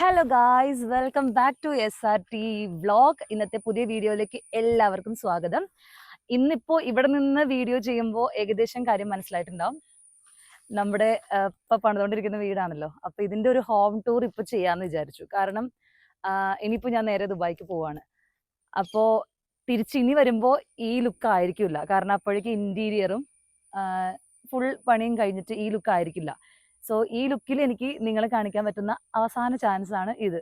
Hello guys welcome back to S R T vlog ഇന്നത്തെ പുതിയ വീഡിയോയിലേക്ക് എല്ലാവർക്കും സ്വാഗതം. ഇന്നിപ്പോ ഇവിടെ നിന്ന് വീഡിയോ ചെയ്യുമ്പോൾ ഏകദേശം കാര്യം മനസ്സിലായിട്ടുണ്ടാവും. നമ്മുടെ ഇപ്പം പണിതുകൊണ്ടിരിക്കുന്ന വീടാണല്ലോ. അപ്പൊ ഇതിന്റെ ഒരു ഹോം ടൂർ ഇപ്പൊ ചെയ്യാന്ന് വിചാരിച്ചു. കാരണം ഇനിയിപ്പോൾ ഇനിയിപ്പോ ഞാൻ നേരെ ദുബായിക്ക് പോവാണ്. അപ്പോൾ തിരിച്ച് ഇനി വരുമ്പോ ഈ ലുക്ക് ആയിരിക്കില്ല. കാരണം അപ്പോഴേക്ക് ഇന്റീരിയറും ഫുൾ പണിയും കഴിഞ്ഞിട്ട് ഈ ലുക്ക് ആയിരിക്കില്ല. സോ ഈ ലുക്കിൽ എനിക്ക് നിങ്ങളെ കാണിക്കാൻ പറ്റുന്ന അവസാന ചാൻസ് ആണ് ഇത്.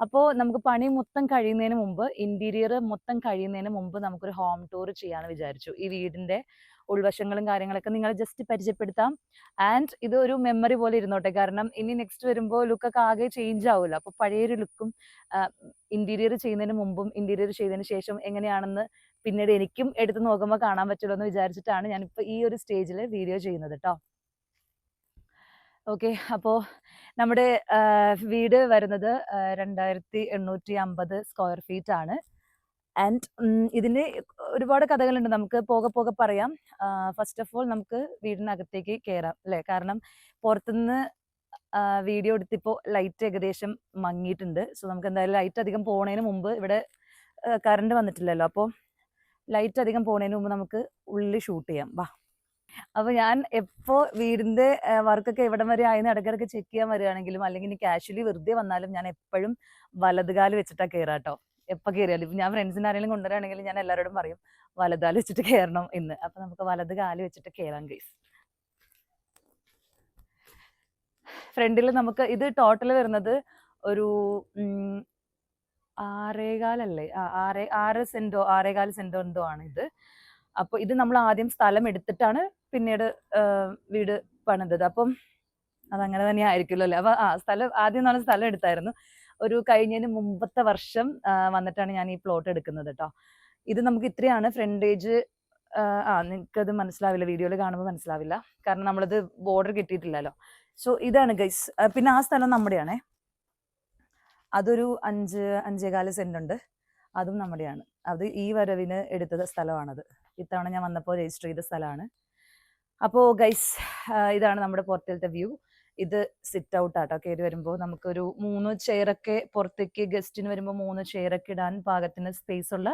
അപ്പോൾ നമുക്ക് പണി മൊത്തം കഴിയുന്നതിന് മുമ്പ് ഇന്റീരിയർ മൊത്തം കഴിയുന്നതിന് മുമ്പ് നമുക്കൊരു ഹോം ടൂർ ചെയ്യാന്ന് വിചാരിച്ചു. ഈ വീടിന്റെ ഉൾവശങ്ങളും കാര്യങ്ങളൊക്കെ നിങ്ങളെ ജസ്റ്റ് പരിചയപ്പെടുത്താം. ആൻഡ് ഇത് ഒരു മെമ്മറി പോലെ ഇരുന്നോട്ടെ കാരണം ഇനി നെക്സ്റ്റ് വരുമ്പോൾ ലുക്കൊക്കെ ആകെ ചേഞ്ച് ആവുമല്ലോ. അപ്പോൾ പഴയൊരു ലുക്കും ഇന്റീരിയർ ചെയ്യുന്നതിന് മുമ്പും ഇന്റീരിയർ ചെയ്തതിന് ശേഷം എങ്ങനെയാണെന്ന് പിന്നീട് എനിക്കും എടുത്ത് നോക്കുമ്പോൾ കാണാൻ പറ്റുമല്ലോ എന്ന് വിചാരിച്ചിട്ടാണ് ഞാനിപ്പോൾ ഈ ഒരു സ്റ്റേജിൽ വീഡിയോ ചെയ്യുന്നത് കേട്ടോ ഓക്കെ. അപ്പോൾ നമ്മുടെ വീട് വരുന്നത് രണ്ടായിരത്തി എണ്ണൂറ്റി അമ്പത് സ്ക്വയർ ഫീറ്റ് ആണ് ആൻഡ് ഇതിന് ഒരുപാട് കഥകളുണ്ട്. നമുക്ക് പോകെ പോകെ പറയാം. ഫസ്റ്റ് ഓഫ് ഓൾ നമുക്ക് വീടിനകത്തേക്ക് കയറാം അല്ലേ? കാരണം പുറത്തുനിന്ന് വീഡിയോ എടുത്തിപ്പോൾ ലൈറ്റ് ഏകദേശം മങ്ങിയിട്ടുണ്ട്. സോ നമുക്ക് എന്തായാലും ലൈറ്റ് അധികം പോണതിന് മുമ്പ് ഇവിടെ കറണ്ട് വന്നിട്ടില്ലല്ലോ. അപ്പോൾ ലൈറ്റ് അധികം പോണതിന് മുമ്പ് നമുക്ക് ഉള്ളിൽ ഷൂട്ട് ചെയ്യാം. വാ. അപ്പൊ ഞാൻ എപ്പോ വീടിന്റെ വർക്കൊക്കെ എവിടം വരെ ആയെന്ന് ഇടയ്ക്കിടയ്ക്ക് ചെക്ക് ചെയ്യാൻ വരികയാണെങ്കിലും അല്ലെങ്കിൽ ഇനി കാഷ്വലി വെറുതെ വന്നാലും ഞാൻ എപ്പോഴും വലതുകാൽ വെച്ചിട്ടാ കയറാട്ടോ എപ്പൊ കയറിയാലും ഇപ്പൊ ഞാൻ ഫ്രണ്ട്സിന് ആരെങ്കിലും കൊണ്ടുവരാണെങ്കിലും ഞാൻ എല്ലാവരോടും പറയും വലതുകാൽ വെച്ചിട്ട് കയറണം എന്ന്. അപ്പൊ നമുക്ക് വലത് കാൽ വെച്ചിട്ട് കയറാം ഗൈസ് ഫ്രണ്ടിൽ നമുക്ക് ഇത് ടോട്ടൽ വരുന്നത് ഒരു ആറേകാലല്ലേ? ആറേ ആറ് സെന്റോ ആറേകാൽ സെന്റോ എന്തോ ആണ് ഇത്. അപ്പൊ ഇത് നമ്മൾ ആദ്യം സ്ഥലം എടുത്തിട്ടാണ് പിന്നീട് വീട് പണിതത്. അപ്പം അതങ്ങനെ തന്നെ ആയിരിക്കുമല്ലോ അല്ലേ? അപ്പൊ ആ സ്ഥലം ആദ്യം നമ്മൾ സ്ഥലം എടുത്തായിരുന്നു. ഒരു കഴിഞ്ഞതിന് മുമ്പത്തെ വർഷം വന്നിട്ടാണ് ഞാൻ ഈ പ്ലോട്ട് എടുക്കുന്നത് കേട്ടോ ഇത് നമുക്ക് ഇത്രയാണ് ഫ്രണ്ടേജ് ആ നിങ്ങൾക്കത് മനസ്സിലാവില്ല. വീഡിയോയിൽ കാണുമ്പോൾ മനസ്സിലാവില്ല. കാരണം നമ്മളത് ബോർഡർ കിട്ടിയിട്ടില്ലല്ലോ. സോ ഇതാണ് ഗൈസ് പിന്നെ ആ സ്ഥലം നമ്മുടെയാണേ. അതൊരു അഞ്ച് അഞ്ചേകാൽ സെന്റ് ഉണ്ട്. അതും നമ്മുടെയാണ്. അത് ഈ വരവിന് എടുത്ത സ്ഥലമാണത്. ഇത്തവണ ഞാൻ വന്നപ്പോൾ രജിസ്റ്റർ ചെയ്ത സ്ഥലമാണ് അപ്പോൾ ഗൈസ് ഇതാണ് നമ്മുടെ പുറത്തിലത്തെ വ്യൂ ഇത് സിറ്റ് ഔട്ട് ആട്ടോ. കയറി വരുമ്പോൾ നമുക്കൊരു മൂന്ന് ചെയറൊക്കെ പുറത്തേക്ക് ഗസ്റ്റിന് വരുമ്പോൾ മൂന്ന് ചെയറൊക്കെ ഇടാൻ പാകത്തിന് സ്പേസ് ഉള്ള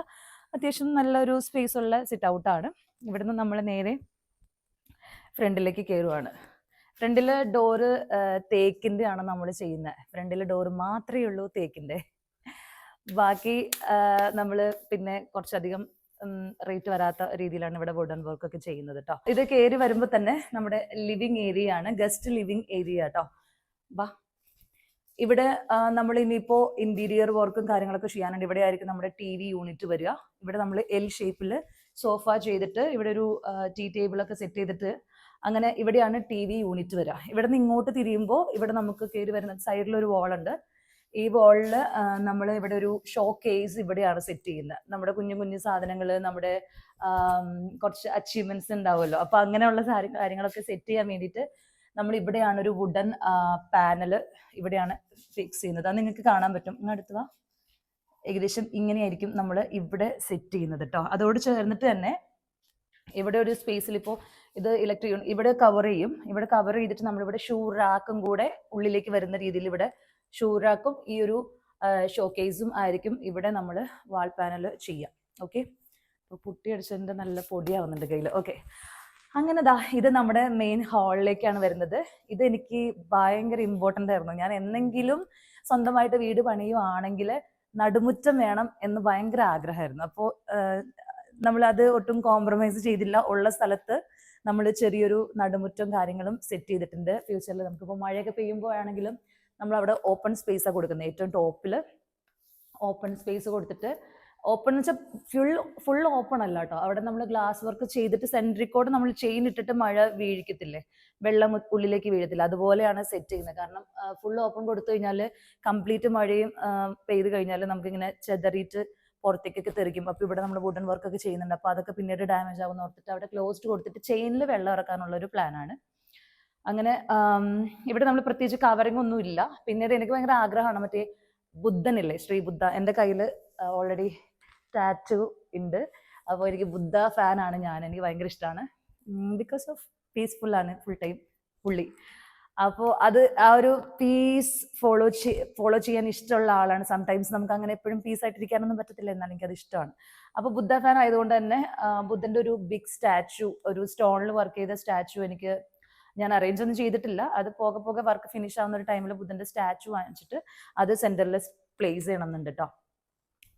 അത്യാവശ്യം നല്ലൊരു സ്പേസ് ഉള്ള സിറ്റ് ഔട്ടാണ് ഇവിടുന്ന് നമ്മൾ നേരെ ഫ്രണ്ടിലേക്ക് കയറുവാണ് ഫ്രണ്ടിൽ ഡോറ് തേക്കിന്റെ ആണ് നമ്മൾ ചെയ്യുന്നത് ഫ്രണ്ടിൽ ഡോറ് മാത്രമേ ഉള്ളൂ തേക്കിന്റെ ബാക്കി നമ്മൾ പിന്നെ കുറച്ചധികം റേറ്റ് വരാത്ത രീതിയിലാണ് ഇവിടെ വുഡൻ വർക്ക് ഒക്കെ ചെയ്യുന്നത് കേട്ടോ ഇത് കയറി വരുമ്പോൾ തന്നെ നമ്മുടെ ലിവിങ് ഏരിയ ആണ് ഗസ്റ്റ് ലിവിങ് ഏരിയ കേട്ടോ വാ. ഇവിടെ നമ്മൾ ഇനിയിപ്പോ ഇന്റീരിയർ വർക്കും കാര്യങ്ങളൊക്കെ ചെയ്യാനുണ്ട്. ഇവിടെ ആയിരിക്കും നമ്മുടെ ടി വി യൂണിറ്റ് വരിക. ഇവിടെ നമ്മൾ എൽ ഷേപ്പിൽ സോഫ ചെയ്തിട്ട് ഇവിടെ ഒരു ടീ ടേബിൾ ഒക്കെ സെറ്റ് ചെയ്തിട്ട് അങ്ങനെ ഇവിടെയാണ് ടി വി യൂണിറ്റ് വരിക. ഇവിടെ നിന്ന് ഇങ്ങോട്ട് തിരിയുമ്പോൾ ഇവിടെ നമുക്ക് കയറി വരുന്ന സൈഡിൽ ഒരു വാൾ ഉണ്ട്. ഈ വോളിൽ നമ്മൾ ഇവിടെ ഒരു ഷോ കേസ് ഇവിടെയാണ് സെറ്റ് ചെയ്യുന്നത് നമ്മുടെ കുഞ്ഞു കുഞ്ഞു സാധനങ്ങൾ നമ്മുടെ കുറച്ച് അച്ചീവ്മെന്റ്സ് ഉണ്ടാവുമല്ലോ. അപ്പൊ അങ്ങനെയുള്ള കാര്യങ്ങളൊക്കെ സെറ്റ് ചെയ്യാൻ വേണ്ടിയിട്ട് നമ്മൾ ഇവിടെയാണ് ഒരു വുഡൻ പാനൽ ഇവിടെയാണ് ഫിക്സ് ചെയ്യുന്നത്. അത് നിങ്ങൾക്ക് കാണാൻ പറ്റും. അടുത്ത് വാ. ഏകദേശം ഇങ്ങനെയായിരിക്കും നമ്മൾ ഇവിടെ സെറ്റ് ചെയ്യുന്നത് കേട്ടോ അതോട് ചേർന്നിട്ട് തന്നെ ഇവിടെ ഒരു സ്പേസിൽ ഇപ്പോൾ ഇത് ഇലക്ട്രിക് ഇവിടെ കവർ ചെയ്യും. ഇവിടെ കവർ ചെയ്തിട്ട് നമ്മളിവിടെ ഷൂ റാക്കും കൂടെ ഉള്ളിലേക്ക് വരുന്ന രീതിയിൽ ഇവിടെ ഷൂ റാക്കും ഈ ഒരു ഷോക്കേസും ആയിരിക്കും ഇവിടെ നമ്മൾ വാൾ പാനൽ ചെയ്യാം. ഓക്കെ അപ്പോൾ പുട്ടി അടിച്ചതിന്റെ നല്ല പൊടിയാവുന്നുണ്ട് കയ്യിൽ ഓക്കെ അങ്ങനെ ദാ ഇത് നമ്മുടെ മെയിൻ ഹാളിലേക്കാണ് വരുന്നത്. ഇത് എനിക്ക് ഭയങ്കര ഇമ്പോർട്ടന്റ് ആയിരുന്നു. ഞാൻ എന്നെങ്കിലും സ്വന്തമായിട്ട് വീട് പണിയുവാണെങ്കിൽ നടുമുറ്റം വേണം എന്ന് ഭയങ്കര ആഗ്രഹമായിരുന്നു. അപ്പോൾ നമ്മൾ അത് ഒട്ടും കോംപ്രമൈസ് ചെയ്തില്ല. ഉള്ള സ്ഥലത്ത് നമ്മൾ ചെറിയൊരു നടുമുറ്റം കാര്യങ്ങളും സെറ്റ് ചെയ്തിട്ടുണ്ട്. ഫ്യൂച്ചറിൽ നമുക്കിപ്പോൾ മഴയൊക്കെ പെയ്യുമ്പോൾ നമ്മൾ അവിടെ ഓപ്പൺ സ്പേസ് സ്പേസാണ് കൊടുക്കുന്നത് ഏറ്റവും ടോപ്പിൽ ഓപ്പൺ സ്പേസ് കൊടുത്തിട്ട് ഓപ്പൺ എന്ന് വെച്ചാൽ ഫുൾ ഫുൾ ഓപ്പൺ അല്ല കേട്ടോ അവിടെ നമ്മൾ ഗ്ലാസ് വർക്ക് ചെയ്തിട്ട് സെൻട്രിക്കോട് നമ്മൾ ചെയിൻ ഇട്ടിട്ട് മഴ വീഴിക്കത്തില്ലേ? വെള്ളം ഉള്ളിലേക്ക് വീഴത്തില്ല. അതുപോലെയാണ് സെറ്റ് ചെയ്യുന്നത് കാരണം ഫുൾ ഓപ്പൺ കൊടുത്തു കഴിഞ്ഞാൽ കംപ്ലീറ്റ് മഴയും പെയ്ത് കഴിഞ്ഞാൽ നമുക്കിങ്ങനെ ചെതറിയിട്ട് പുറത്തേക്കൊക്കെ തെറിക്കും. അപ്പോൾ ഇവിടെ നമ്മൾ വുഡൻ വർക്ക് ഒക്കെ ചെയ്യുന്നുണ്ട്. അപ്പോൾ അതൊക്കെ പിന്നീട് ഡാമേജ് ആവുന്ന ഓർത്തിട്ട് അവിടെ ക്ലോസ്ഡ് കൊടുത്തിട്ട് ചെയിനിൽ വെള്ളം ഇറക്കാനുള്ള ഒരു പ്ലാനാണ് അങ്ങനെ ഇവിടെ നമ്മൾ പ്രത്യേകിച്ച് കവറിംഗ് ഒന്നും ഇല്ല പിന്നീട് എനിക്ക് ഭയങ്കര ആഗ്രഹമാണ്. മറ്റേ ബുദ്ധനില്ലേ ശ്രീ ബുദ്ധ. എന്റെ കയ്യിൽ ഓൾറെഡി സ്റ്റാച്ചു ഉണ്ട്. അപ്പോൾ എനിക്ക് ബുദ്ധ ഫാനാണ് ഞാൻ. എനിക്ക് ഭയങ്കര ഇഷ്ടമാണ് ബിക്കോസ് ഓഫ് പീസ്ഫുൾ ആണ് ഫുൾ ടൈം പുള്ളി അപ്പോൾ അത് ആ ഒരു പീസ് ഫോളോ ഫോളോ ചെയ്യാൻ ഇഷ്ടമുള്ള ആളാണ്. സംടൈംസ് നമുക്ക് അങ്ങനെ എപ്പോഴും പീസ് ആയിട്ടിരിക്കാനൊന്നും പറ്റത്തില്ല എന്നാൽ എനിക്കത് ഇഷ്ടമാണ്. അപ്പോൾ ബുദ്ധ ഫാൻ ആയതുകൊണ്ട് തന്നെ ബുദ്ധന്റെ ഒരു ബിഗ് സ്റ്റാച്ചു ഒരു സ്റ്റോണിൽ വർക്ക് ചെയ്ത സ്റ്റാച്ചു എനിക്ക് ഞാൻ അറേഞ്ച് ഒന്നും ചെയ്തിട്ടില്ല. അത് പോകെ പോകെ വർക്ക് ഫിനിഷ് ആവുന്ന ഒരു ടൈമിൽ ബുദ്ധന്റെ സ്റ്റാച്ചു വാങ്ങിച്ചിട്ട് അത് സെന്ററിൽ പ്ലേസ് ചെയ്യണമെന്നുണ്ട് കേട്ടോ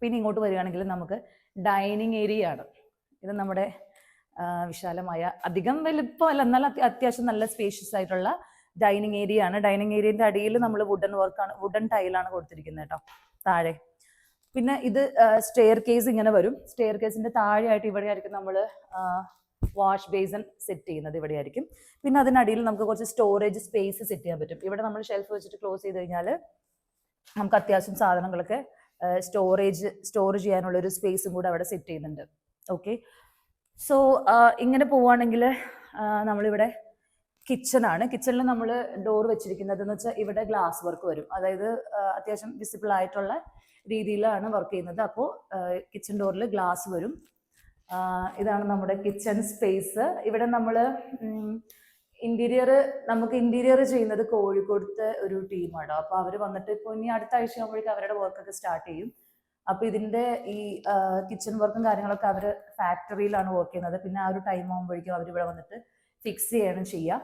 പിന്നെ ഇങ്ങോട്ട് വരികയാണെങ്കിൽ നമുക്ക് ഡൈനിങ് ഏരിയ ആണ്. ഇത് നമ്മുടെ വിശാലമായ അധികം വലുപ്പമല്ല എന്നാൽ അത്യ- അത്യാവശ്യം നല്ല സ്പേഷ്യസ് ആയിട്ടുള്ള ഡൈനിങ് ഏരിയ ആണ്. ഡൈനിങ് ഏരിയന്റെ അടിയിൽ നമ്മൾ വുഡൻ വർക്കാണ് വുഡൻ ടൈലാണ് കൊടുത്തിരിക്കുന്നത് കേട്ടോ താഴെ. പിന്നെ ഇത് സ്റ്റെയർ കേസ് ഇങ്ങനെ വരും. സ്റ്റെയർ കേസിന്റെ താഴെയായിട്ട് ഇവിടെ ആയിരിക്കും നമ്മൾ വാഷ് ബേസൺ സെറ്റ് ചെയ്യുന്നത് ഇവിടെ ആയിരിക്കും പിന്നെ അതിനടിയിൽ നമുക്ക് കുറച്ച് സ്റ്റോറേജ് സ്പേസ് സെറ്റ് ചെയ്യാൻ പറ്റും. ഇവിടെ നമ്മൾ ഷെൽഫ് വെച്ചിട്ട് ക്ലോസ് ചെയ്ത് കഴിഞ്ഞാൽ നമുക്ക് അത്യാവശ്യം സാധനങ്ങളൊക്കെ സ്റ്റോറേജ് സ്റ്റോർ ചെയ്യാനുള്ള ഒരു സ്പേസും കൂടെ അവിടെ സെറ്റ് ചെയ്യുന്നുണ്ട്. ഓക്കെ സോ ഇങ്ങനെ പോവുകയാണെങ്കിൽ നമ്മളിവിടെ കിച്ചണാണ് കിച്ചണിൽ നമ്മൾ ഡോർ വെച്ചിരിക്കുന്നത് എന്ന് വെച്ചാൽ ഇവിടെ ഗ്ലാസ് വർക്ക് വരും. അതായത് അത്യാവശ്യം വിസിബിൾ ആയിട്ടുള്ള രീതിയിലാണ് വർക്ക് ചെയ്യുന്നത്. അപ്പോൾ കിച്ചൺ ഡോറിൽ ഗ്ലാസ് വരും. ഇതാണ് നമ്മുടെ കിച്ചൺ സ്പേസ് ഇവിടെ നമ്മൾ ഇന്റീരിയർ നമുക്ക് ഇന്റീരിയർ ചെയ്യുന്നത് കോഴിക്കോടത്തെ ഒരു ടീമാണ് അപ്പോൾ അവർ വന്നിട്ട് ഇപ്പോൾ ഇനി അടുത്ത ആഴ്ച ആകുമ്പോഴേക്കും അവരുടെ വർക്കൊക്കെ സ്റ്റാർട്ട് ചെയ്യും. അപ്പോൾ ഇതിന്റെ ഈ കിച്ചൺ വർക്കും കാര്യങ്ങളൊക്കെ അവർ ഫാക്ടറിയിലാണ് വർക്ക് ചെയ്യുന്നത്. പിന്നെ ആ ഒരു ടൈം ആകുമ്പോഴേക്കും അവർ ഇവിടെ വന്നിട്ട് ഫിക്സ് ചെയ്യണം ചെയ്യുക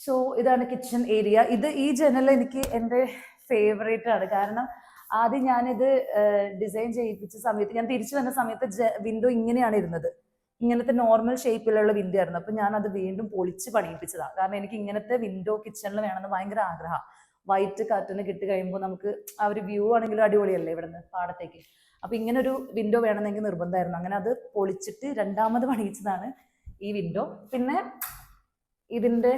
സോ ഇതാണ് കിച്ചൺ ഏരിയ ഇത് ഈ ജനൽ എനിക്ക് എന്റെ ഫേവറേറ്റ് ആണ്. കാരണം ആദ്യം ഞാനിത് ഡിസൈൻ ചെയ്യിപ്പിച്ച സമയത്ത് ഞാൻ തിരിച്ചു വന്ന സമയത്ത് വിൻഡോ ഇങ്ങനെയാണ് ഇരുന്നത്. ഇങ്ങനത്തെ നോർമൽ ഷേപ്പിലുള്ള വിൻഡോ ആയിരുന്നു. അപ്പൊ ഞാൻ അത് വീണ്ടും പൊളിച്ച് പണിയിപ്പിച്ചതാണ് കാരണം എനിക്ക് ഇങ്ങനത്തെ വിൻഡോ കിച്ചണിൽ വേണമെന്ന് ഭയങ്കര ആഗ്രഹം. വൈറ്റ് കാറ്റന് കിട്ടി കഴിയുമ്പോൾ നമുക്ക് ആ ഒരു വ്യൂ ആണെങ്കിലും അടിപൊളിയല്ലേ ഇവിടുന്ന് പാടത്തേക്ക്. അപ്പൊ ഇങ്ങനെ ഒരു വിൻഡോ വേണമെന്നെങ്കിൽ നിർബന്ധമായിരുന്നു. അങ്ങനെ അത് പൊളിച്ചിട്ട് രണ്ടാമത് പണിയിച്ചതാണ് ഈ വിൻഡോ പിന്നെ ഇതിന്റെ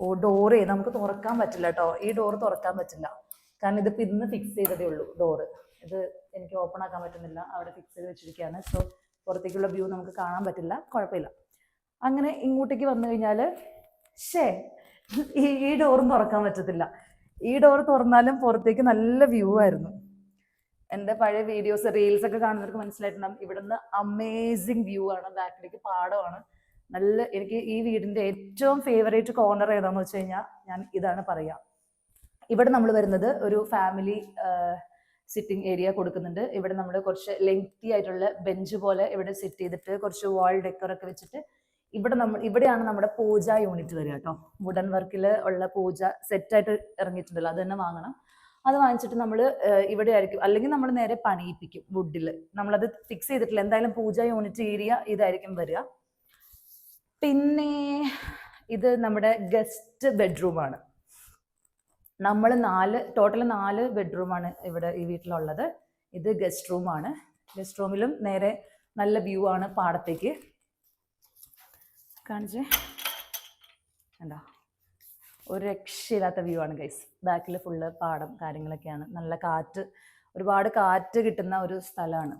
ഓ ഡോറേ നമുക്ക് തുറക്കാൻ പറ്റില്ല കേട്ടോ ഈ ഡോർ തുറക്കാൻ പറ്റില്ല. കാരണം ഇതിപ്പോ ഇന്ന് ഫിക്സ് ചെയ്തതേ ഉള്ളൂ ഡോറ് ഇത് എനിക്ക് ഓപ്പൺ ആക്കാൻ പറ്റുന്നില്ല. അവിടെ ഫിക്സ് ചെയ്ത് വെച്ചിരിക്കുകയാണ്. സോ പുറത്തേക്കുള്ള വ്യൂ നമുക്ക് കാണാൻ പറ്റില്ല. കുഴപ്പമില്ല. അങ്ങനെ ഇങ്ങോട്ടേക്ക് വന്നു കഴിഞ്ഞാൽ ഷേ ഈ ഈ ഡോറും തുറക്കാൻ പറ്റത്തില്ല. ഈ ഡോർ തുറന്നാലും പുറത്തേക്ക് നല്ല വ്യൂ ആയിരുന്നു. എന്റെ പഴയ വീഡിയോസ് റീൽസ് ഒക്കെ കാണുന്നവർക്ക് മനസ്സിലായിട്ടുണ്ടാകും ഇവിടുന്ന് അമേസിങ് വ്യൂ ആണ്. ബാക്കിലേക്ക് പാടമാണ്. നല്ല എനിക്ക് ഈ വീടിന്റെ ഏറ്റവും ഫേവറേറ്റ് കോർണർ ഏതാണെന്ന് വെച്ച് കഴിഞ്ഞാൽ ഞാൻ ഇതാണ് പറയാ. ഇവിടെ നമ്മൾ വരുന്നത് ഒരു ഫാമിലി സിറ്റിംഗ് ഏരിയ കൊടുക്കുന്നുണ്ട്. ഇവിടെ നമ്മൾ കുറച്ച് ലെങ്തി ആയിട്ടുള്ള ബെഞ്ച് പോലെ ഇവിടെ സെറ്റ് ചെയ്തിട്ട് കുറച്ച് വാൾ ഡെക്കർ ഒക്കെ വെച്ചിട്ട് ഇവിടെ നമ്മൾ ഇവിടെയാണ് നമ്മുടെ പൂജ യൂണിറ്റ് വരിക കേട്ടോ. വുഡൻ വർക്കിൽ ഉള്ള പൂജ സെറ്റായിട്ട് ഇറങ്ങിയിട്ടുണ്ടല്ലോ. അത് തന്നെ വാങ്ങണം. അത് വാങ്ങിച്ചിട്ട് നമ്മൾ ഇവിടെ ആയിരിക്കും. അല്ലെങ്കിൽ നമ്മൾ നേരെ പണിയിപ്പിക്കും വുഡിൽ നമ്മളത് ഫിക്സ് ചെയ്തിട്ടില്ല. എന്തായാലും പൂജ യൂണിറ്റ് ഏരിയ ഇതായിരിക്കും വരിക. പിന്നെ ഇത് നമ്മുടെ ഗസ്റ്റ് ബെഡ്റൂമാണ് നമ്മൾ നാല് ടോട്ടൽ നാല് ബെഡ്റൂമാണ് ഇവിടെ ഈ വീട്ടിലുള്ളത്. ഇത് ഗസ്റ്റ് റൂമാണ് ഗസ്റ്റ് റൂമിലും നേരെ നല്ല വ്യൂ ആണ് പാടത്തേക്ക്. കാണിച്ചേ? കണ്ടോ? ഒരു രക്ഷയില്ലാത്ത വ്യൂ ആണ് ഗൈസ് ബാക്കിൽ ഫുള്ള് പാടം കാര്യങ്ങളൊക്കെയാണ്. നല്ല കാറ്റ് ഒരുപാട് കാറ്റ് കിട്ടുന്ന ഒരു സ്ഥലമാണ്.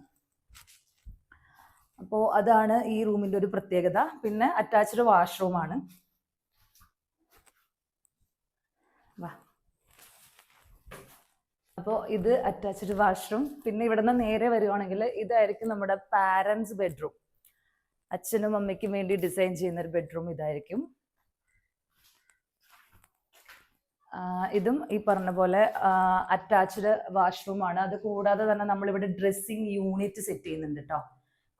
അപ്പോൾ അതാണ് ഈ റൂമിന്റെ ഒരു പ്രത്യേകത. പിന്നെ അറ്റാച്ച്ഡ് വാഷ്റൂമാണ് വാ. അപ്പോൾ ഇത് അറ്റാച്ച്ഡ് വാഷ്റൂം പിന്നെ ഇവിടെ നിന്ന് നേരെ വരുവാണെങ്കിൽ ഇതായിരിക്കും നമ്മുടെ പാരൻസ് ബെഡ്റൂം അച്ഛനും അമ്മയ്ക്കും വേണ്ടി ഡിസൈൻ ചെയ്യുന്ന ഒരു ബെഡ്റൂം ഇതായിരിക്കും ഇതും ഈ പറഞ്ഞ പോലെ അറ്റാച്ച്ഡ് വാഷ്റൂമാണ് അത് കൂടാതെ തന്നെ നമ്മളിവിടെ ഡ്രസ്സിങ് യൂണിറ്റ് സെറ്റ് ചെയ്യുന്നുണ്ട് കേട്ടോ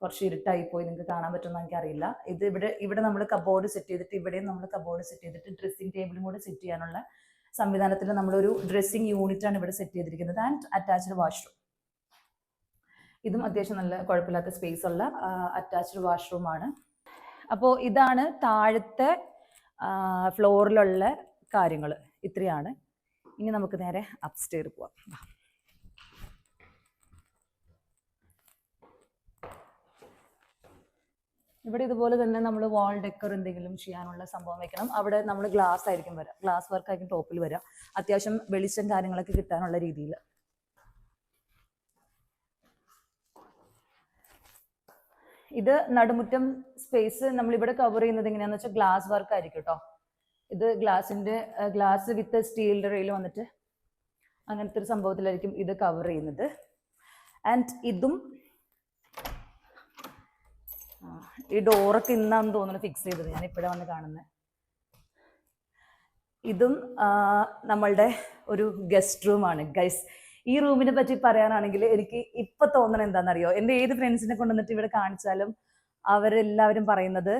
കുറച്ച് ഇരുട്ടായി പോയി നിങ്ങൾക്ക് കാണാൻ പറ്റുമെന്ന് എനിക്കറിയില്ല. ഇത് ഇവിടെ ഇവിടെ നമ്മൾ കബോർഡ് സെറ്റ് ചെയ്തിട്ട് ഇവിടെയും നമ്മൾ കബോർഡ് സെറ്റ് ചെയ്തിട്ട് ഡ്രസ്സിംഗ് ടേബിളും കൂടെ സെറ്റ് ചെയ്യാനുള്ള സംവിധാനത്തിൽ നമ്മളൊരു ഡ്രസ്സിംഗ് യൂണിറ്റ് ആണ് ഇവിടെ സെറ്റ് ചെയ്തിരിക്കുന്നത് ആൻഡ് അറ്റാച്ച്ഡ് വാഷ്റൂം ഇതും അത്യാവശ്യം നല്ല കുഴപ്പമില്ലാത്ത സ്പേസ് ഉള്ള അറ്റാച്ച്ഡ് വാഷ്റൂം ആണ്. അപ്പോൾ ഇതാണ് താഴത്തെ ഫ്ലോറിലുള്ള കാര്യങ്ങൾ ഇത്രയാണ്. ഇനി നമുക്ക് നേരെ അപ്സ്റ്റെയർ പോവാം. ഇവിടെ ഇതുപോലെ തന്നെ നമ്മൾ വാൾ ഡെക്കർ എന്തെങ്കിലും ചെയ്യാനുള്ള സംഭവം വെക്കണം. അവിടെ നമ്മൾ ഗ്ലാസ് ആയിരിക്കും വരാം. ഗ്ലാസ് വർക്ക് ആയിരിക്കും ടോപ്പിൽ വരാം. അത്യാവശ്യം വെളിച്ചം കാര്യങ്ങളൊക്കെ കിട്ടാനുള്ള രീതിയിൽ ഇത് നടുമുറ്റം സ്പേസ് നമ്മൾ ഇവിടെ കവർ ചെയ്യുന്നത് എങ്ങനെയാന്ന് വെച്ചാൽ ഗ്ലാസ് വർക്ക് ആയിരിക്കും കേട്ടോ ഇത് ഗ്ലാസിന്റെ ഗ്ലാസ് വിത്ത് സ്റ്റീലിന്റെ റെയിൽ വന്നിട്ട് അങ്ങനത്തെ ഒരു സംഭവത്തിലായിരിക്കും ഇത് കവർ ചെയ്യുന്നത്. ആൻഡ് ഇതും ആ, ഈ ഡോറൊക്കെ ഇന്നാന്ന് തോന്നുന്നു ഫിക്സ് ചെയ്തത്. ഞാൻ ഇപ്പോഴാണ് വന്ന് കാണുന്നത് ഇതും നമ്മളുടെ ഒരു ഗസ്റ്റ് റൂമാണ് ഗൈസ് ഈ റൂമിനെ പറ്റി പറയാനാണെങ്കിൽ എനിക്ക് ഇപ്പൊ തോന്നണ എന്താണെന്നറിയോ? എന്റെ ഏത് ഫ്രണ്ട്സിനെ കൊണ്ടുവന്നിട്ട് ഇവിടെ കാണിച്ചാലും അവരെല്ലാവരും പറയുന്നത്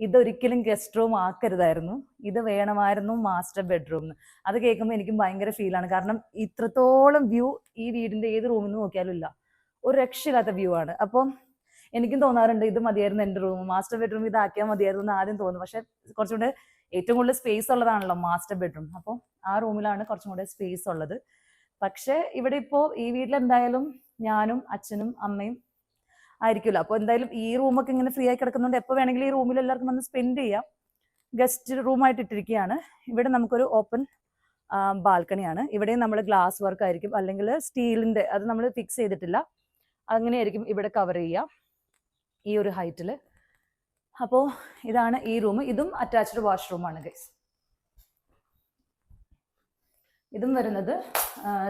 ഇതൊരിക്കലും ഗസ്റ്റ് റൂം ആക്കരുതായിരുന്നു. ഇത് വേണമായിരുന്നു മാസ്റ്റർ ബെഡ്റൂം അത് കേൾക്കുമ്പോൾ എനിക്കും ഭയങ്കര ഫീലാണ് കാരണം ഇത്രത്തോളം വ്യൂ ഈ വീടിന്റെ ഏത് റൂമിൽ നിന്ന് നോക്കിയാലും ഇല്ല. ഒരു രക്ഷയില്ലാത്ത വ്യൂ ആണ്. അപ്പം എനിക്കും തോന്നാറുണ്ട് ഇത് മതിയായിരുന്നു എന്റെ റൂം മാസ്റ്റർ ബെഡ്റൂം ഇതാക്കിയാൽ മതിയായിരുന്നു എന്ന് ആദ്യം തോന്നും. പക്ഷെ കുറച്ചുകൂടെ ഏറ്റവും കൂടുതൽ സ്പേസ് ഉള്ളതാണല്ലോ മാസ്റ്റർ ബെഡ്റൂം അപ്പോൾ ആ റൂമിലാണ് കുറച്ചും കൂടെ സ്പേസ് ഉള്ളത്. പക്ഷെ ഇവിടെ ഇപ്പോൾ ഈ വീട്ടിൽ എന്തായാലും ഞാനും അച്ഛനും അമ്മയും ആയിരിക്കുമല്ലോ. അപ്പോൾ എന്തായാലും ഈ റൂമൊക്കെ ഇങ്ങനെ ഫ്രീ ആയി കിടക്കുന്നുണ്ട് എപ്പോൾ വേണമെങ്കിലും ഈ റൂമിൽ എല്ലാവർക്കും വന്ന് സ്പെൻഡ് ചെയ്യാം. ഗസ്റ്റ് റൂമായിട്ട് ഇട്ടിരിക്കുകയാണ്. ഇവിടെ നമുക്കൊരു ഓപ്പൺ ബാൽക്കണിയാണ് ഇവിടെയും നമ്മൾ ഗ്ലാസ് വർക്ക് ആയിരിക്കും. അല്ലെങ്കിൽ സ്റ്റീലിന്റെ അത് നമ്മൾ ഫിക്സ് ചെയ്തിട്ടില്ല. അങ്ങനെയായിരിക്കും ഇവിടെ കവർ ചെയ്യുക ഈ ഒരു ഹൈറ്റിൽ അപ്പോൾ ഇതാണ് ഈ റൂം ഇതും അറ്റാച്ച്ഡ് വാഷ്റൂമാണ് ഗൈസ് ഇതും വരുന്നത്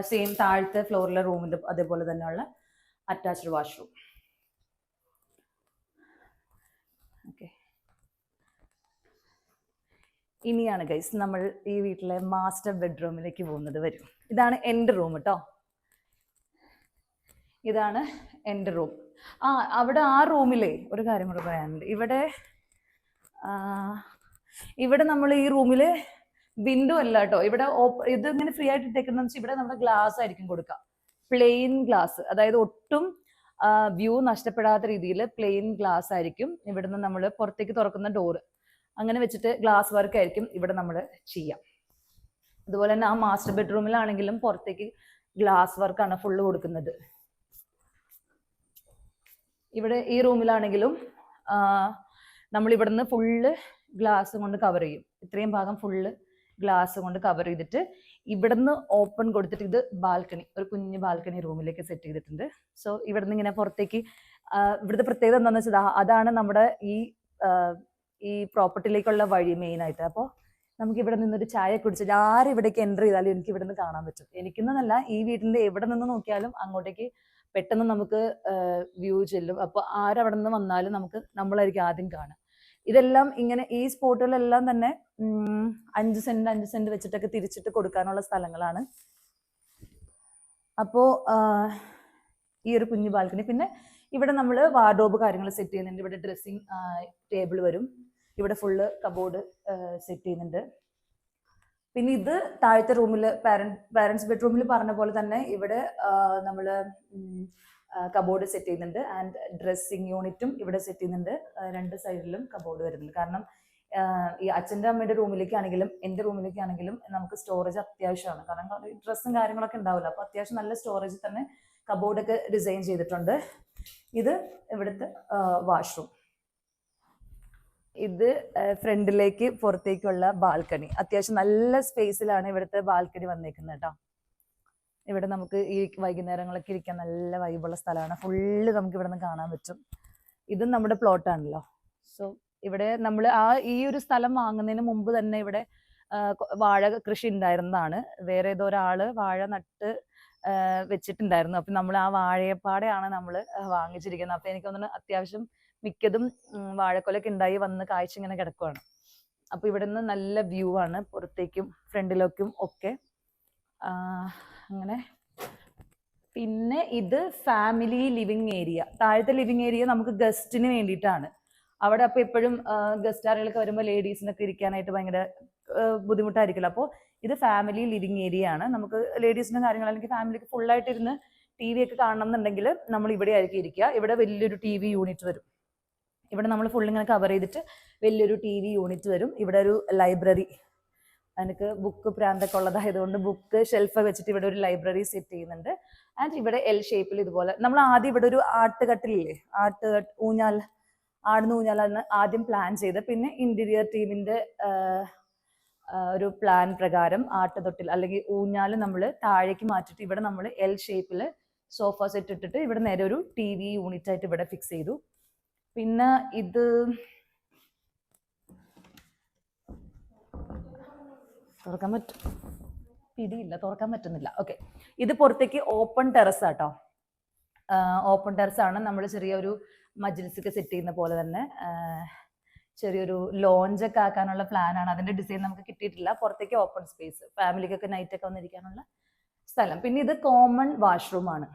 സെയിം താഴത്തെ ഫ്ലോറിലെ റൂമിന്റെ അതേപോലെ തന്നെയുള്ള അറ്റാച്ച്ഡ് വാഷ്റൂം ഇനിയാണ് ഗൈസ് നമ്മൾ ഈ വീട്ടിലെ മാസ്റ്റർ ബെഡ്റൂമിലേക്ക് പോകുന്നത്. വരും. ഇതാണ് എന്റെ റൂം കേട്ടോ ഇതാണ് എന്റെ റൂം ആ അവിടെ ആ റൂമിലേ ഒരു കാര്യം കൂടെ പറയാനുണ്ട്. ഇവിടെ ഇവിടെ നമ്മൾ ഈ റൂമിൽ വിൻഡോ അല്ല കേട്ടോ. ഇവിടെ ഇത് ഇങ്ങനെ ഫ്രീ ആയിട്ട് ഇട്ടേക്കുന്ന വെച്ചാൽ ഇവിടെ നമ്മുടെ ഗ്ലാസ് ആയിരിക്കും കൊടുക്കുക പ്ലെയിൻ ഗ്ലാസ്. അതായത് ഒട്ടും വ്യൂ നഷ്ടപ്പെടാത്ത രീതിയിൽ പ്ലെയിൻ ഗ്ലാസ് ആയിരിക്കും ഇവിടുന്ന് നമ്മൾ പുറത്തേക്ക് തുറക്കുന്ന ഡോറ് അങ്ങനെ വെച്ചിട്ട് ഗ്ലാസ് വർക്ക് ആയിരിക്കും ഇവിടെ നമ്മൾ ചെയ്യാം. അതുപോലെ തന്നെ ആ മാസ്റ്റർ ബെഡ്റൂമിലാണെങ്കിലും പുറത്തേക്ക് ഗ്ലാസ് വർക്കാണ് ഫുള്ള് കൊടുക്കുന്നത്. ഇവിടെ ഈ റൂമിലാണെങ്കിലും നമ്മൾ ഇവിടുന്ന് ഫുള്ള് ഗ്ലാസ് കൊണ്ട് കവർ ചെയ്യും. ഇത്രയും ഭാഗം ഫുള്ള് ഗ്ലാസ് കൊണ്ട് കവർ ചെയ്തിട്ട് ഇവിടുന്ന് ഓപ്പൺ കൊടുത്തിട്ട് ഇത് ബാൽക്കണി ഒരു കുഞ്ഞ് ബാൽക്കണി റൂമിലേക്ക് സെറ്റ് ചെയ്തിട്ടുണ്ട്. സോ ഇവിടുന്ന് ഇങ്ങനെ പുറത്തേക്ക് ഇവിടുത്തെ പ്രത്യേകത എന്താണെന്ന് വെച്ചാൽ അതാണ് നമ്മുടെ ഈ ഈ പ്രോപ്പർട്ടിയിലേക്കുള്ള വഴി മെയിൻ ആയിട്ട് അപ്പോൾ നമുക്ക് ഇവിടെ നിന്നൊരു ചായ കുടിച്ചിട്ട് ആരും ഇവിടേക്ക് എന്റർ ചെയ്താലും എനിക്ക് ഇവിടെ നിന്ന് കാണാൻ പറ്റും. എനിക്കെന്നല്ല ഈ വീടിന്റെ എവിടെ നിന്ന് നോക്കിയാലും അങ്ങോട്ടേക്ക് പെട്ടെന്ന് നമുക്ക് വ്യൂ ചെല്ലും. അപ്പോൾ ആരവിടെ നിന്ന് വന്നാലും നമുക്ക് നമ്മളായിരിക്കും ആദ്യം കാണുക. ഇതെല്ലാം ഇങ്ങനെ ഈ സ്പോട്ടുകളെല്ലാം തന്നെ അഞ്ച് സെന്റ് അഞ്ച് സെന്റ് വെച്ചിട്ടൊക്കെ തിരിച്ചിട്ട് കൊടുക്കാനുള്ള സ്ഥലങ്ങളാണ്. അപ്പോ ഈ ഒരു കുഞ്ഞു ബാൽക്കണി. പിന്നെ ഇവിടെ നമ്മൾ വാർഡോബ് കാര്യങ്ങൾ സെറ്റ് ചെയ്യുന്നുണ്ട്. ഇവിടെ ഡ്രസ്സിങ് ടേബിൾ വരും. ഇവിടെ ഫുള്ള് കബോർഡ് സെറ്റ് ചെയ്യുന്നുണ്ട്. പിന്നെ ഇത് താഴത്തെ റൂമിൽ പാരന്റ് പാരന്റ്സ് ബെഡ്റൂമിൽ പറഞ്ഞ പോലെ തന്നെ ഇവിടെ നമ്മൾ കബോർഡ് സെറ്റ് ചെയ്യുന്നുണ്ട്. ആൻഡ് ഡ്രസ്സിങ് യൂണിറ്റും ഇവിടെ സെറ്റ് ചെയ്യുന്നുണ്ട്. രണ്ട് സൈഡിലും കബോർഡ് വരുന്നുണ്ട്. കാരണം ഈ അച്ഛന്റെ അമ്മയുടെ റൂമിലേക്കാണെങ്കിലും എന്റെ റൂമിലേക്കാണെങ്കിലും നമുക്ക് സ്റ്റോറേജ് അത്യാവശ്യമാണ്. കാരണം ഡ്രസ്സും കാര്യങ്ങളൊക്കെ ഉണ്ടാവില്ല അപ്പോൾ അത്യാവശ്യം നല്ല സ്റ്റോറേജ് തന്നെ കബോർഡൊക്കെ ഡിസൈൻ ചെയ്തിട്ടുണ്ട്. ഇത് ഇവിടുത്തെ വാഷ്റൂം ഇത് ഫ്രണ്ടിലേക്ക് പുറത്തേക്കുള്ള ബാൽക്കണി. അത്യാവശ്യം നല്ല സ്പേസിലാണ് ഇവിടുത്തെ ബാൽക്കണി വന്നേക്കുന്നത് കേട്ടോ. ഇവിടെ നമുക്ക് ഈ വൈകുന്നേരങ്ങളൊക്കെ ഇരിക്കാൻ നല്ല വൈബുള്ള സ്ഥലമാണ്. ഫുള്ള് നമുക്ക് ഇവിടെ നിന്ന് കാണാൻ പറ്റും. ഇതും നമ്മുടെ പ്ലോട്ടാണല്ലോ സോ ഇവിടെ നമ്മൾ ആ ഈ ഒരു സ്ഥലം വാങ്ങുന്നതിന് മുമ്പ് തന്നെ ഇവിടെ വാഴ കൃഷി ഉണ്ടായിരുന്നതാണ്. വേറെ ഏതോ ഒരാൾ വാഴ നട്ട് വെച്ചിട്ടുണ്ടായിരുന്നു. അപ്പൊ നമ്മൾ ആ വാഴയപ്പാടെയാണ് നമ്മൾ വാങ്ങിച്ചിരിക്കുന്നത്. അപ്പൊ എനിക്ക് തോന്നുന്നു അത്യാവശ്യം മിക്കതും വാഴക്കൊലൊക്കെ ഉണ്ടായി വന്ന് കാഴ്ച ഇങ്ങനെ കിടക്കുവാണ്. അപ്പൊ ഇവിടെ നിന്ന് നല്ല വ്യൂ ആണ്. പുറത്തേക്കും ഫ്രണ്ടിലേക്കും ഒക്കെ. അങ്ങനെ. പിന്നെ ഇത് ഫാമിലി ലിവിങ് ഏരിയ താഴത്തെ ലിവിങ് ഏരിയ നമുക്ക് ഗസ്റ്റിന് വേണ്ടിയിട്ടാണ്. അവിടെ അപ്പൊ എപ്പോഴും ഗസ്റ്റ് ആരുകളൊക്കെ വരുമ്പോൾ ലേഡീസിനൊക്കെ ഇരിക്കാനായിട്ട് ഭയങ്കര ബുദ്ധിമുട്ടായിരിക്കില്ല അപ്പോൾ ഇത് ഫാമിലി ലിവിങ് ഏരിയ ആണ്. നമുക്ക് ലേഡീസിനും കാര്യങ്ങൾ അല്ലെങ്കിൽ ഫാമിലിക്ക് ഫുള്ളായിട്ട് ഇരുന്ന് ടി വി ഒക്കെ കാണണം എന്നുണ്ടെങ്കിൽ നമ്മൾ ഇവിടെ ആയിരിക്കും ഇരിക്കുക. ഇവിടെ വലിയൊരു ടി വി യൂണിറ്റ് വരും. ഇവിടെ നമ്മൾ ഫുൾ ഇങ്ങനെ കവർ ചെയ്തിട്ട് വലിയൊരു ടി വി യൂണിറ്റ് വരും. ഇവിടെ ഒരു ലൈബ്രറി എനിക്ക് ബുക്ക് പ്രാന്തൊക്കെ ഉള്ളതായതുകൊണ്ട് ബുക്ക് ഷെൽഫ് വെച്ചിട്ട് ഇവിടെ ഒരു ലൈബ്രറി സെറ്റ് ചെയ്യുന്നുണ്ട്. ആൻഡ് ഇവിടെ എൽ ഷേപ്പിൽ ഇതുപോലെ. നമ്മൾ ആദ്യം ഇവിടെ ഒരു ആട്ടുകട്ടിലില്ലേ ആട്ട് ഊഞ്ഞാൽ ആടുന്ന ഊഞ്ഞാലാണ് ആദ്യം പ്ലാൻ ചെയ്ത് പിന്നെ ഇന്റീരിയർ ടീമിന്റെ ഒരു പ്ലാൻ പ്രകാരം ആട്ടുതൊട്ടിൽ അല്ലെങ്കിൽ ഊഞ്ഞാൽ നമ്മൾ താഴേക്ക് മാറ്റിയിട്ട് ഇവിടെ നമ്മൾ എൽ ഷേപ്പിൽ സോഫ സെറ്റ് ഇട്ടിട്ട് ഇവിടെ നേരെ ഒരു ടി വി യൂണിറ്റ് ആയിട്ട് ഇവിടെ ഫിക്സ് ചെയ്തു. പിന്നെ ഇത് തുറക്കാൻ പറ്റും പിടിയില്ല തുറക്കാൻ പറ്റുന്നില്ല. ഓക്കെ ഇത് പുറത്തേക്ക് ഓപ്പൺ ടെറസ് ആട്ടോ. ഓപ്പൺ ടെറസ് ആണ്. നമ്മൾ ചെറിയൊരു മജ്ലിസൊക്കെ സെറ്റ് ചെയ്യുന്ന പോലെ തന്നെ ചെറിയൊരു ലോഞ്ച് ഒക്കെ ആക്കാനുള്ള പ്ലാനാണ് അതിന്റെ ഡിസൈൻ നമുക്ക് കിട്ടിയിട്ടില്ല. പുറത്തേക്ക് ഓപ്പൺ സ്പേസ് ഫാമിലിക്കൊക്കെ നൈറ്റ് ഒക്കെ വന്നിരിക്കാനുള്ള സ്ഥലം. പിന്നെ ഇത് കോമൺ വാഷ്റൂം ആണ്.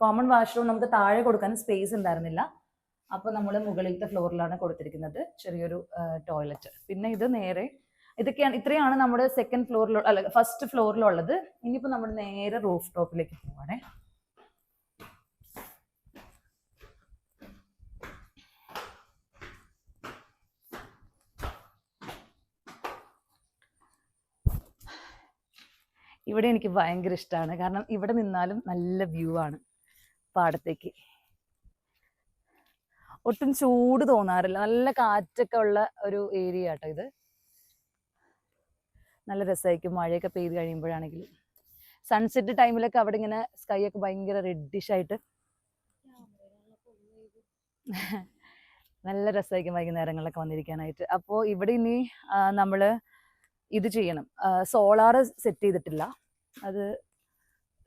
കോമൺ വാഷ്റൂം നമുക്ക് താഴെ കൊടുക്കാൻ സ്പേസ് ഉണ്ടായിരുന്നില്ല. അപ്പോൾ നമ്മൾ മുകളിലത്തെ ഫ്ലോറിലാണ് കൊടുത്തിരിക്കുന്നത് ചെറിയൊരു ടോയ്ലറ്റ് പിന്നെ ഇത് നേരെ ഇതൊക്കെയാണ് ഇത്രയാണ് നമ്മുടെ സെക്കൻഡ് ഫ്ലോറിൽ അല്ല ഫസ്റ്റ് ഫ്ലോറിലുള്ളത് ഇനിയിപ്പോൾ നമ്മൾ നേരെ റൂഫ് ടോപ്പിലേക്ക് പോവാണേ. ഇവിടെ എനിക്ക് ഭയങ്കര ഇഷ്ടമാണ് കാരണം ഇവിടെ നിന്നാലും നല്ല വ്യൂ ആണ് പാടത്തേക്ക്. ഒട്ടും ചൂട് തോന്നാറില്ല. നല്ല കാറ്റൊക്കെ ഉള്ള ഒരു ഏരിയ കേട്ടോ ഇത്. നല്ല രസമായിരിക്കും മഴയൊക്കെ പെയ്ത് കഴിയുമ്പോഴാണെങ്കിൽ. സൺസെറ്റ് ടൈമിലൊക്കെ അവിടെ ഇങ്ങനെ സ്കൈ ഒക്കെ ഭയങ്കര റെഡിഷ് ആയിട്ട്. നല്ല രസമായിരിക്കും വൈകുന്നേരങ്ങളിലൊക്കെ വന്നിരിക്കാനായിട്ട്. അപ്പോൾ ഇവിടെ ഇനി നമ്മൾ ഇത് ചെയ്യണം. സോളാർ സെറ്റ് ചെയ്തിട്ടില്ല. അത്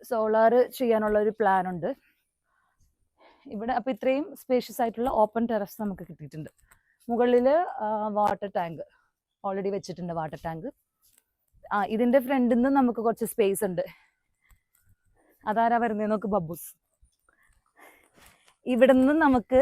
സോളാർ ചെയ്യാനുള്ള ഒരു പ്ലാൻ ഉണ്ട്. ഇവിടെ അപ്പോൾ ഇത്രയും സ്പേഷ്യസ് ആയിട്ടുള്ള ഓപ്പൺ ടെറസ് നമുക്ക് കിട്ടിയിട്ടുണ്ട്. മുകളിൽ വാട്ടർ ടാങ്ക് ഓൾറെഡി വെച്ചിട്ടുണ്ട് വാട്ടർ ടാങ്ക് ആ ഇതിന്റെ ഫ്രണ്ടിൽ നിന്ന് നമുക്ക് കുറച്ച് സ്പേസ് ഉണ്ട്. അതാരാ വരുന്നത് നോക്ക് ബബ്ബൂസ്. ഇവിടെ നിന്ന് നമുക്ക്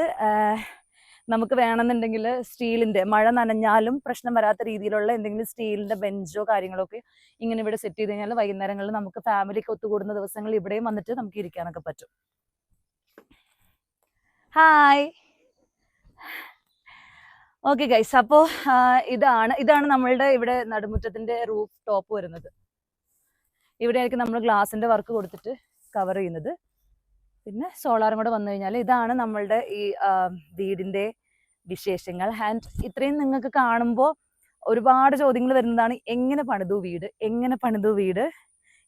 നമുക്ക് വേണമെന്നുണ്ടെങ്കിൽ സ്റ്റീലിന്റെ മഴ നനഞ്ഞാലും പ്രശ്നം വരാത്ത രീതിയിലുള്ള എന്തെങ്കിലും സ്റ്റീലിന്റെ ബെഞ്ചോ കാര്യങ്ങളോ ഒക്കെ ഇങ്ങനെ ഇവിടെ സെറ്റ് ചെയ്ത് കഴിഞ്ഞാൽ വൈകുന്നേരങ്ങളിൽ നമുക്ക് ഫാമിലിക്ക് ഒത്തുകൂടുന്ന ദിവസങ്ങളിൽ ഇവിടെയും വന്നിട്ട് നമുക്ക് ഇരിക്കാനൊക്കെ പറ്റും. ഹായ് ഓക്കെ ഗൈസ് അപ്പോ ഇതാണ് ഇതാണ് നമ്മളുടെ ഇവിടെ നടുമുറ്റത്തിന്റെ റൂഫ് ടോപ്പ് വരുന്നത്. ഇവിടെയായിരിക്കും നമ്മൾ ഗ്ലാസിന്റെ വർക്ക് കൊടുത്തിട്ട് കവർ ചെയ്യുന്നത്. പിന്നെ സോളാറും കൂടെ വന്നു കഴിഞ്ഞാൽ ഇതാണ് നമ്മളുടെ ഈ വീടിന്റെ വിശേഷങ്ങൾ. ആൻഡ് ഇത്രയും നിങ്ങൾക്ക് കാണുമ്പോൾ ഒരുപാട് ചോദ്യങ്ങൾ വരുന്നതാണ്. എങ്ങനെ പണിതു വീട്? എങ്ങനെ പണിതു വീട്?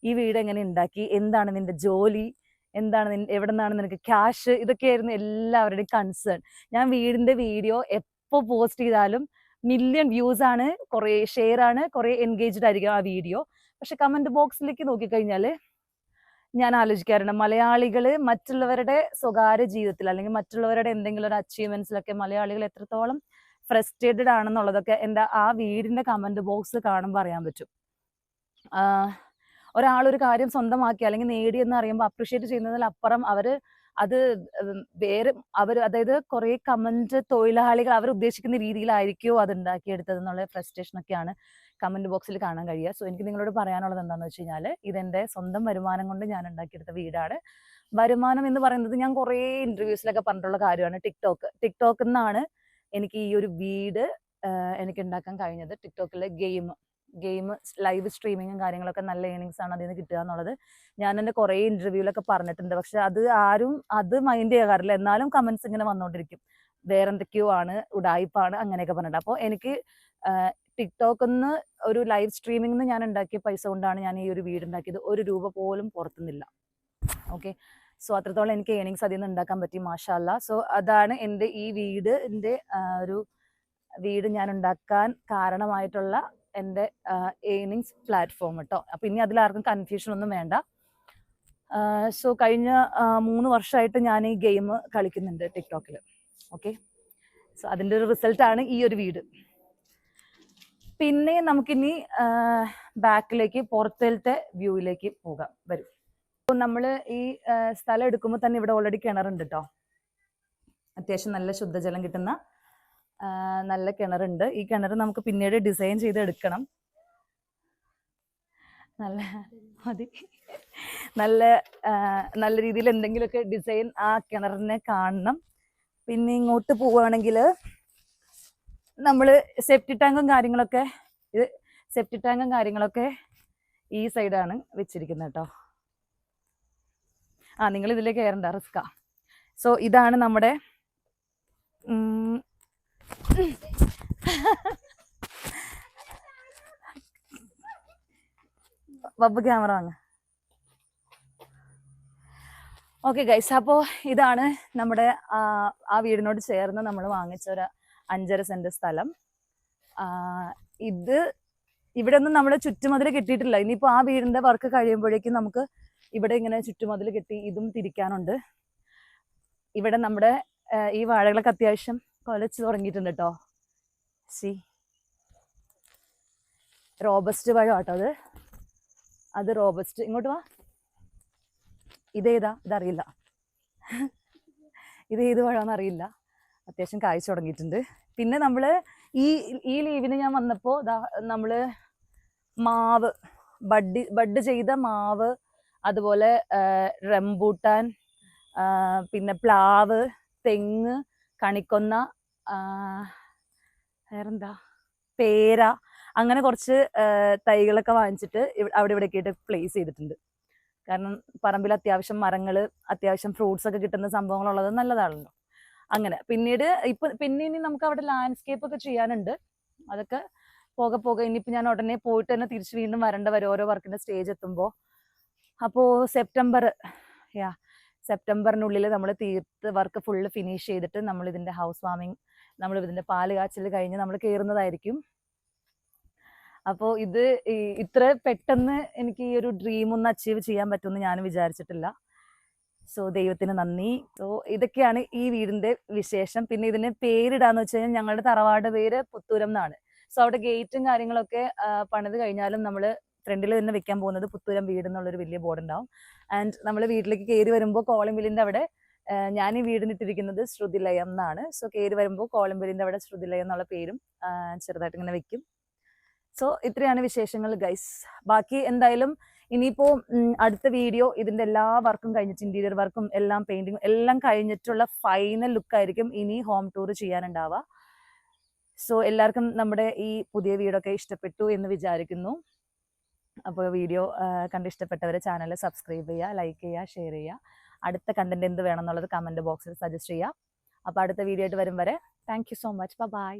ഈ വീട് എങ്ങനെ ഉണ്ടാക്കി? എന്താണ് നിന്റെ ജോലി? എന്താണ് എവിടെ നിന്നാണ് നിനക്ക് ക്യാഷ് ഇതൊക്കെയായിരുന്നു എല്ലാവരുടെയും കൺസേൺ ഞാൻ വീടിന്റെ വീഡിയോ എപ്പോ പോസ്റ്റ് ചെയ്താലും മില്യൺ വ്യൂസ് ആണ് കുറേ ഷെയർ ആണ് കുറേ എൻഗേജ്ഡ് ആയിരിക്കും ആ വീഡിയോ പക്ഷെ കമന്റ് ബോക്സിലേക്ക് നോക്കിക്കഴിഞ്ഞാൽ ഞാൻ ആലോചിക്കാറുണ്ട് മലയാളികൾ മറ്റുള്ളവരുടെ സ്വകാര്യ ജീവിതത്തിൽ അല്ലെങ്കിൽ മറ്റുള്ളവരുടെ എന്തെങ്കിലും ഒരു അച്ചീവ്മെന്റ്സിലൊക്കെ മലയാളികൾ എത്രത്തോളം ഫ്രസ്ട്രേറ്റഡ് ആണെന്നുള്ളതൊക്കെ എന്റെ ആ വീടിന്റെ കമന്റ് ബോക്സ് കാണുമ്പോൾ അറിയാൻ പറ്റും. ആഹ് ഒരു കാര്യം സ്വന്തമാക്കി അല്ലെങ്കിൽ നേടിയെന്ന് അറിയുമ്പോൾ അപ്രിഷ്യേറ്റ് ചെയ്യുന്നതിലപ്പുറം അവർ അത് വേറെ അവർ അതായത് കുറെ കമന്റ് തൊഴിലാളികൾ അവർ ഉദ്ദേശിക്കുന്ന രീതിയിലായിരിക്കുമോ അത് ഉണ്ടാക്കിയെടുത്തത് എന്നുള്ള ഫ്രസ്ട്രേഷൻ ഒക്കെയാണ് കമന്റ് ബോക്സിൽ കാണാൻ കഴിയുക. സോ എനിക്ക് നിങ്ങളോട് പറയാനുള്ളത് എന്താണെന്ന് വെച്ച് കഴിഞ്ഞാൽ ഇതെന്റെ സ്വന്തം വരുമാനം കൊണ്ട് ഞാൻ ഉണ്ടാക്കിയെടുത്ത വീടാണ്. വരുമാനം എന്ന് പറയുന്നത് ഞാൻ കുറേ ഇന്റർവ്യൂസിലൊക്കെ പറഞ്ഞിട്ടുള്ള കാര്യമാണ്. ടിക്ടോക്ക് ടിക്ടോക്കിൽ നിന്നാണ് എനിക്ക് ഈ ഒരു വീട് എനിക്ക് ഉണ്ടാക്കാൻ കഴിഞ്ഞത്. ടിക്ടോക്കിലെ ഗെയിം ഗെയിം ലൈവ് സ്ട്രീമിങ്ങും കാര്യങ്ങളൊക്കെ നല്ല ഏണിങ്സ് ആണ് അതിൽ നിന്ന് കിട്ടുക എന്നുള്ളത്. ഞാൻ എന്റെ കുറേ ഇന്റർവ്യൂവിലൊക്കെ പറഞ്ഞിട്ടുണ്ട്. പക്ഷെ അത് ആരും അത് മൈൻഡ് ചെയ്യാറില്ല. എന്നാലും കമൻസ് ഇങ്ങനെ വന്നുകൊണ്ടിരിക്കും വേറെ എന്തൊക്കെയോ ആണ് ഉടായ്പാണ് അങ്ങനെയൊക്കെ പറഞ്ഞിട്ട്. അപ്പോൾ എനിക്ക് ടിക്ടോക്കിൽ നിന്ന് ഒരു ലൈവ് സ്ട്രീമിംഗ് ഞാൻ ഉണ്ടാക്കിയ പൈസ കൊണ്ടാണ് ഞാൻ ഈ ഒരു വീട് ഉണ്ടാക്കിയത്. ഒരു രൂപ പോലും പുറത്തുനിന്നില്ല. ഓക്കെ സോ അത്രത്തോളം എനിക്ക് ഏണിങ്സ് അതിൽ നിന്ന് ഉണ്ടാക്കാൻ പറ്റി മാഷാല്ല. സോ അതാണ് എന്റെ ഈ വീടിന്റെ ഒരു വീട് ഞാൻ ഉണ്ടാക്കാൻ കാരണമായിട്ടുള്ള എന്റെ ഏണിങ്സ് പ്ലാറ്റ്ഫോം കേട്ടോ അപ്പം ഇനി അതിലാർക്കും കൺഫ്യൂഷൻ ഒന്നും വേണ്ട. സോ കഴിഞ്ഞ മൂന്ന് വർഷമായിട്ട് ഞാൻ ഈ ഗെയിം കളിക്കുന്നുണ്ട് ടിക്ടോക്കിൽ ഓക്കെ സോ അതിന്റെ ഒരു റിസൾട്ടാണ് ഈ ഒരു വീട്. പിന്നെ നമുക്കിനി ബാക്കിലേക്ക് പുറത്തേലത്തെ വ്യൂയിലേക്ക് പോകാം. വരും. അപ്പോൾ നമ്മൾ ഈ സ്ഥലം എടുക്കുമ്പോൾ തന്നെ ഇവിടെ ഓൾറെഡി കിണറുണ്ട് കേട്ടോ അത്യാവശ്യം നല്ല ശുദ്ധജലം കിട്ടുന്ന നല്ല കിണറുണ്ട്. ഈ കിണർ നമുക്ക് പിന്നീട് ഡിസൈൻ ചെയ്ത് എടുക്കണം. നല്ല മതി. നല്ല നല്ല രീതിയിൽ എന്തെങ്കിലുമൊക്കെ ഡിസൈൻ ആ കിണറിനെ കാണണം. പിന്നെ ഇങ്ങോട്ട് പോവുകയാണെങ്കിൽ നമ്മൾ സെപ്റ്റി ടാങ്കും കാര്യങ്ങളൊക്കെ ഇത് സെപ്റ്റി ടാങ്കും കാര്യങ്ങളൊക്കെ ഈ സൈഡാണ് വെച്ചിരിക്കുന്നത് കേട്ടോ. ആ നിങ്ങൾ ഇതിലേക്ക് കയറണ്ട റിസ്ക്കാ. സോ ഇതാണ് നമ്മുടെ ബബ്ബ് ക്യാമറ വാങ്ങ. ഓക്കെ ഗൈസ് അപ്പോൾ ഇതാണ് നമ്മുടെ ആ, വീടിനോട് ചേർന്ന് നമ്മൾ വാങ്ങിച്ച ഒരു അഞ്ചര സെന്റ് സ്ഥലം. ഇത് ഇവിടെ ഒന്നും നമ്മുടെ ചുറ്റുമതിൽ കെട്ടിയിട്ടില്ല. ഇനിയിപ്പോൾ ആ വീടിന്റെ വർക്ക് കഴിയുമ്പോഴേക്കും നമുക്ക് ഇവിടെ ഇങ്ങനെ ചുറ്റുമതിൽ കെട്ടി ഇതും തിരിക്കാനുണ്ട്. ഇവിടെ നമ്മുടെ ഈ വാഴകളൊക്കെ അത്യാവശ്യം കൊലച്ച് തുടങ്ങിയിട്ടുണ്ട് കേട്ടോ സി റോബസ്റ്റ് പഴം കേട്ടോ അത്. അത് റോബസ്റ്റ് ഇങ്ങോട്ട് വാ. ഇതേതാ ഇതറിയില്ല. ഇത് ഏത് പഴമാണെന്ന് അറിയില്ല. അത്യാവശ്യം കായ്ച്ചു തുടങ്ങിയിട്ടുണ്ട്. പിന്നെ നമ്മൾ ഈ ഈ ലീവിന് ഞാൻ വന്നപ്പോൾ നമ്മൾ മാവ് ബഡ് ബഡ് ചെയ്ത മാവ് അതുപോലെ റംബൂട്ടാൻ പിന്നെ പ്ലാവ് തെങ്ങ് കണിക്കൊന്ന വേറെന്താ? പേര. അങ്ങനെ കുറച്ച് തൈകളൊക്കെ വാങ്ങിച്ചിട്ട് അവിടെ ഇവിടെ ആയിട്ട് പ്ലേസ് ചെയ്തിട്ടുണ്ട്. കാരണം പറമ്പിൽ അത്യാവശ്യം മരങ്ങൾ അത്യാവശ്യം ഫ്രൂട്ട്സ് ഒക്കെ കിട്ടുന്ന സംഭവങ്ങളുള്ളത് നല്ലതാണല്ലോ. അങ്ങനെ പിന്നീട് ഇപ്പൊ പിന്നെ ഇനി നമുക്ക് അവിടെ ലാൻഡ്സ്കേപ്പ് ഒക്കെ ചെയ്യാനുണ്ട്. അതൊക്കെ പോകെ പോകെ ഇനിയിപ്പോ ഞാൻ ഉടനെ പോയിട്ട് തന്നെ തിരിച്ച് വീണ്ടും വരേണ്ട വരും ഓരോ വർക്കിന്റെ സ്റ്റേജ് എത്തുമ്പോൾ അപ്പോൾ സെപ്റ്റംബർ യാ സെപ്റ്റംബറിനുള്ളിൽ നമ്മൾ തീർത്ത് വർക്ക് ഫുള്ള് ഫിനിഷ് ചെയ്തിട്ട് നമ്മൾ ഇതിന്റെ ഹൗസ് വാമിങ് നമ്മൾ ഇതിന്റെ പാൽ കാച്ചൽ കഴിഞ്ഞ് നമ്മൾ കയറുന്നതായിരിക്കും അപ്പോൾ ഇത് ഇത്ര പെട്ടെന്ന് എനിക്ക് ഈ ഒരു ഡ്രീം ഒന്ന് അച്ചീവ് ചെയ്യാൻ പറ്റുമെന്ന് ഞാൻ വിചാരിച്ചിട്ടില്ല. സോ ദൈവത്തിന് നന്ദി. സോ ഇതൊക്കെയാണ് ഈ വീടിന്റെ വിശേഷം. പിന്നെ ഇതിന് പേരിടാന്ന് വെച്ച് കഴിഞ്ഞാൽ ഞങ്ങളുടെ തറവാട് പേര് പുത്തൂരം എന്നാണ്. സോ അവിടെ ഗേറ്റും കാര്യങ്ങളൊക്കെ പണിത് കഴിഞ്ഞാലും നമ്മൾ ഫ്രണ്ടിൽ തന്നെ വെക്കാൻ പോകുന്നത് പുത്തൂരം വീട് എന്നുള്ളൊരു വലിയ ബോർഡ് ഉണ്ടാവും. ആൻഡ് നമ്മൾ വീട്ടിലേക്ക് കയറി വരുമ്പോൾ കോളിംബിലിന്റെ അവിടെ ആ, ഞാൻ ഈ വീടിനിട്ടിരിക്കുന്നത് ശ്രുതിലയം എന്നാണ് സോ കയറി വരുമ്പോൾ കോളിംബിലിന്റെ അവിടെ ശ്രുതിലയം എന്നുള്ള പേരും ചെറുതായിട്ട് ഇങ്ങനെ വെക്കും. സോ ഇത്രയാണ് വിശേഷങ്ങൾ ഗൈസ്. ബാക്കി എന്തായാലും ഇനിയിപ്പോ അടുത്ത വീഡിയോ ഇതിന്റെ എല്ലാ വർക്കും കഴിഞ്ഞിട്ട് ഇന്റീരിയർ വർക്കും എല്ലാം പെയിന്റിങ്ങും എല്ലാം കഴിഞ്ഞിട്ടുള്ള ഫൈനൽ ലുക്ക് ആയിരിക്കും ഇനി ഹോം ടൂർ ചെയ്യാനുണ്ടാവുക. സോ എല്ലാവർക്കും നമ്മുടെ ഈ പുതിയ വീടൊക്കെ ഇഷ്ടപ്പെട്ടു എന്ന് വിചാരിക്കുന്നു. അപ്പോൾ വീഡിയോ കണ്ട് ഇഷ്ടപ്പെട്ടവരെ ചാനൽ സബ്സ്ക്രൈബ് ചെയ്യുക ലൈക്ക് ചെയ്യുക ഷെയർ ചെയ്യുക. അടുത്ത കണ്ടന്റ് എന്ത് വേണം എന്നുള്ളത് കമന്റ് ബോക്സിൽ സജസ്റ്റ് ചെയ്യുക അപ്പോൾ അടുത്ത വീഡിയോ ആയിട്ട് വരും വരെ. Thank so much bye